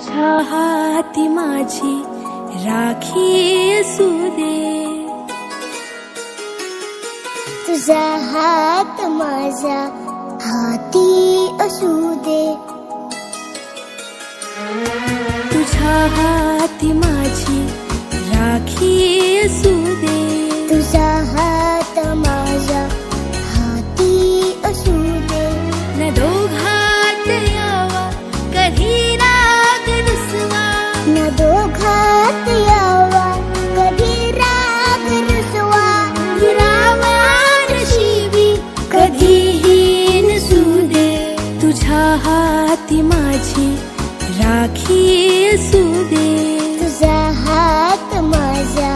तुझ्या हाती माझी राखी असू दे. तुझा हात माझ्या हाती असू दे. तुझ्या हाती माझी राखी असू दे. माझी राखी असू दे तुझा हात माझ्या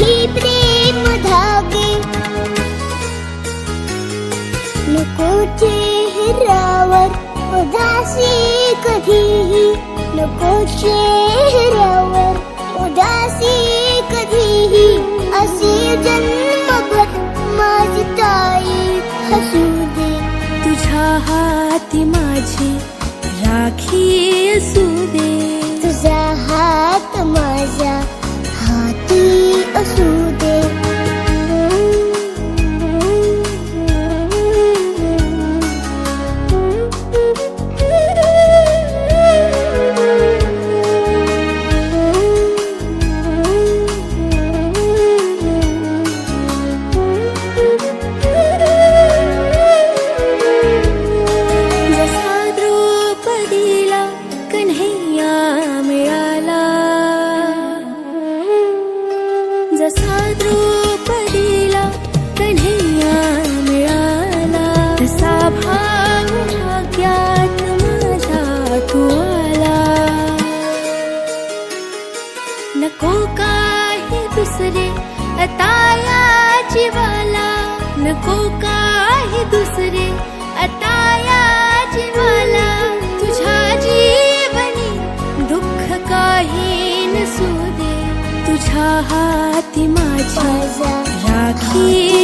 कधी प्रेम धागे. नको चेहऱ्यावर उदासी कधीही. नको चेहऱ्यावर उदासी कधीही. अशी जन्मभर माझी असू नको काही दुसरे. आता या जीवाला तुझ्या जीवनी दुःख काही नसू दे. तुझ्या हाती माझ्या माझा राखी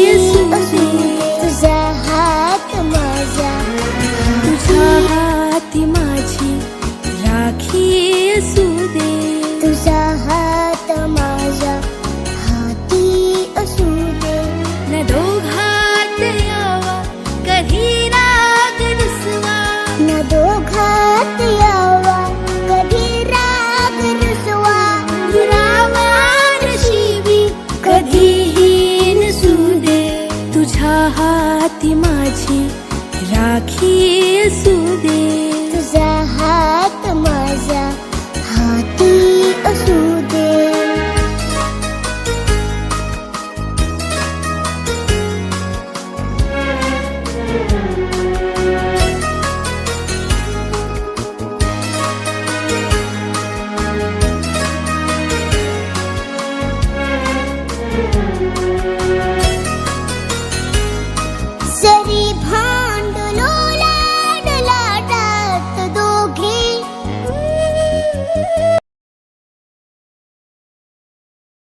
तुझ्या हाती माझी राखी असू दे